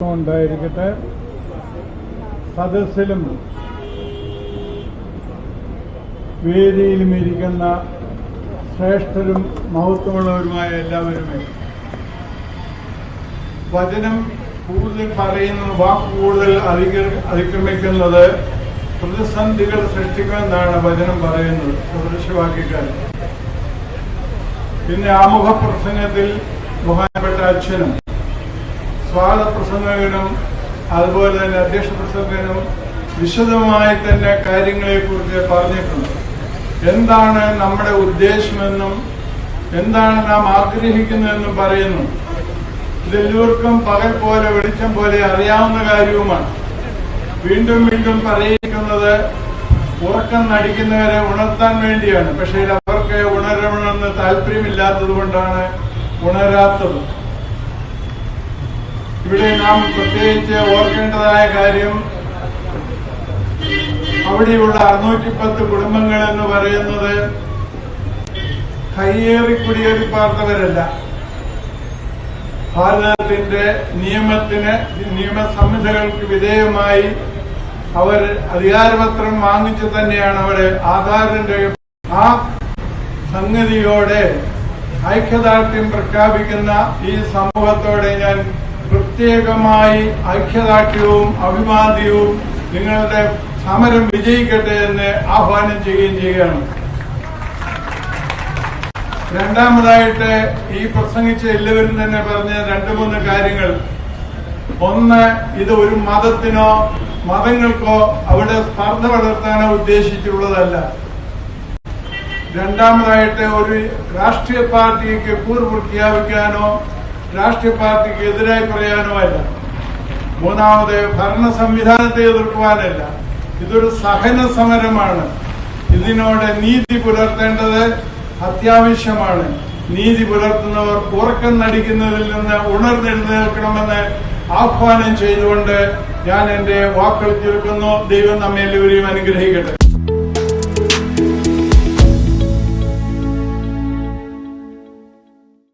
ഉണ്ടായിരിക്കട്ടെ. സദസ്സിലും വേദിയിലും ഇരിക്കുന്ന ശ്രേഷ്ഠരും മഹത്വമുള്ളവരുമായ എല്ലാവരുമേ വചനം കൂടുതൽ പറയുന്നത് വാക്ക് കൂടുതൽ അതിക്രമിക്കുന്നത് പ്രതിസന്ധികൾ സൃഷ്ടിക്കുമെന്നാണ് വചനം പറയുന്നത് സദൃശവാക്യക്കാരൻ പിന്നെ ആമുഖ പ്രസംഗത്തിൽ ബഹുമാനപ്പെട്ട അച്ഛനും പ്രസംഗകനും അതുപോലെ തന്നെ അധ്യക്ഷ പ്രസംഗനും വിശദമായി തന്നെ കാര്യങ്ങളെക്കുറിച്ച് പറഞ്ഞിട്ടുണ്ട്. എന്താണ് നമ്മുടെ ഉദ്ദേശമെന്നും എന്താണ് നാം ആഗ്രഹിക്കുന്നതെന്നും പറയുന്നു. ഇതെല്ലാവർക്കും പകൽ പോലെ വെളിച്ചം പോലെ അറിയാവുന്ന കാര്യവുമാണ്. വീണ്ടും വീണ്ടും പറയിക്കുന്നത് ഉറക്കം നടിക്കുന്നവരെ ഉണർത്താൻ വേണ്ടിയാണ്. പക്ഷേ അവർക്ക് ഉണരണമെന്ന് താല്പര്യമില്ലാത്തത് കൊണ്ടാണ് ഉണരാത്തത്. ഇവിടെ നാം പ്രത്യേകിച്ച് ഓർക്കേണ്ടതായ കാര്യം അവിടെയുള്ള അറുന്നൂറ്റി പത്ത് കുടുംബങ്ങൾ എന്ന് പറയുന്നത് കയ്യേറി കുടിയേറി പാർത്തവരല്ല. ഭാരതത്തിന്റെ നിയമത്തിന് നിയമസംഹിതകൾക്ക് വിധേയമായി അവർ അധികാരപത്രം വാങ്ങിച്ചു തന്നെയാണ് അവർ ആധാറിന്റെ ആ സംഗതിയോടെ ഐക്യദാർഢ്യം പ്രഖ്യാപിക്കുന്ന ഈ സമൂഹത്തോടെ ഞാൻ പ്രത്യേകമായി ഐക്യദാർഢ്യവും അഭിവാദ്യവും നിങ്ങളുടെ സമരം വിജയിക്കട്ടെ എന്ന് ആഹ്വാനം ചെയ്യുകയും ചെയ്യുകയാണ്. രണ്ടാമതായിട്ട് ഈ പ്രസംഗിച്ച എല്ലാവരും തന്നെ പറഞ്ഞ രണ്ടു മൂന്ന് കാര്യങ്ങൾ. ഒന്ന് ഇത് ഒരു മതത്തിനോ മതങ്ങൾക്കോ അവിടെ സ്പർദ്ധ വളർത്താനോ ഉദ്ദേശിച്ചുള്ളതല്ല രണ്ടാമതായിട്ട് ഒരു രാഷ്ട്രീയ പാർട്ടിക്ക് കൂർ പ്രഖ്യാപിക്കാനോ രാഷ്ട്രീയ പാർട്ടിക്ക് എതിരായി പറയാനുമല്ല. മൂന്നാമത് ഭരണ സംവിധാനത്തെ എതിർക്കുവാനല്ല. ഇതൊരു സഹന സമരമാണ്. ഇതിനോട് നീതി പുലർത്തേണ്ടത് അത്യാവശ്യമാണ്. നീതി പുലർത്തുന്നവർ ഉറക്കം നടിക്കുന്നതിൽ നിന്ന് ഉണർന്നെഴുന്നേൽക്കണമെന്ന് ആഹ്വാനം ചെയ്തുകൊണ്ട് ഞാൻ എന്റെ വാക്കുകൾ ചുരുക്കുന്നു ദൈവം നമ്മെ എല്ലാവരെയും അനുഗ്രഹിക്കട്ടെ.